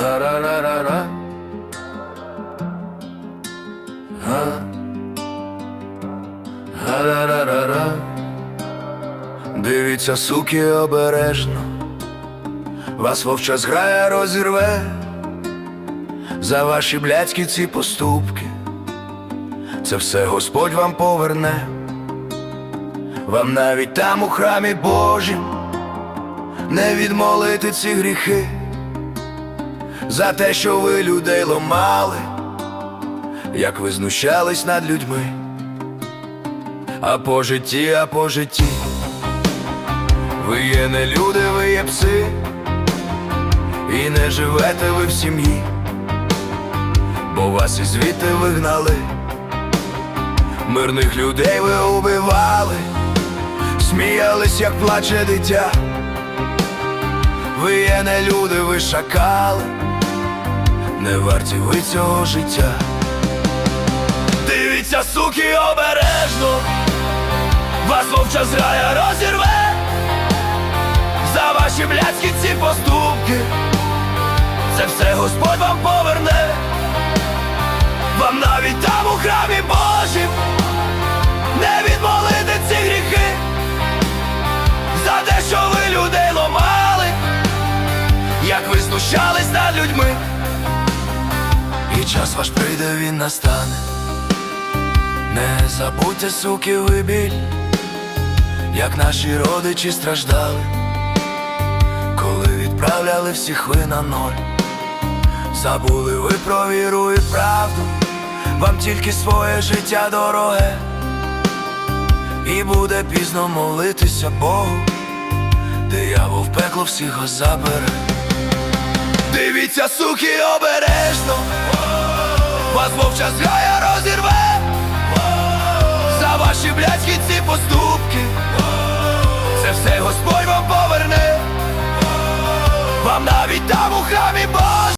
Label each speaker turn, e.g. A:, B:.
A: Га-ра-ра-ра-ра. Га. Га-ра-ра-ра-ра. Дивіться, суки, обережно. Вас вовча зграя розірве за ваші блядські ці поступки. Це все Господь вам поверне. Вам навіть там у храмі Божім не відмолити ці гріхи за те, що ви людей ломали, як ви знущались над людьми, а по житті, а по житті, ви є не люди, ви є пси, і не живете ви в сім'ї, бо вас і звідти вигнали, мирних людей ви убивали, сміялись, як плаче дитя. Ви є не люди, ви шакали, не варті ви цього життя. Дивіться, суки, обережно, вас вовча зграя розірве за ваші блядські ці поступки. Це все Господь вам поверне, вам навіть там у знущались над людьми, і час ваш прийде, він настане. Не забудьте, суки, ви біль, як наші родичі страждали, коли відправляли всіх ви на ноль. Забули ви про віру і правду, вам тільки своє життя дороге, і буде пізно молитися Богу, диявол в пекло всіх забере. Дивіться, суки, обережно, вас вовча зграя розірве. За ваші блядські ці поступки. Це все Господь вам поверне, вам навіть там у храмі Божий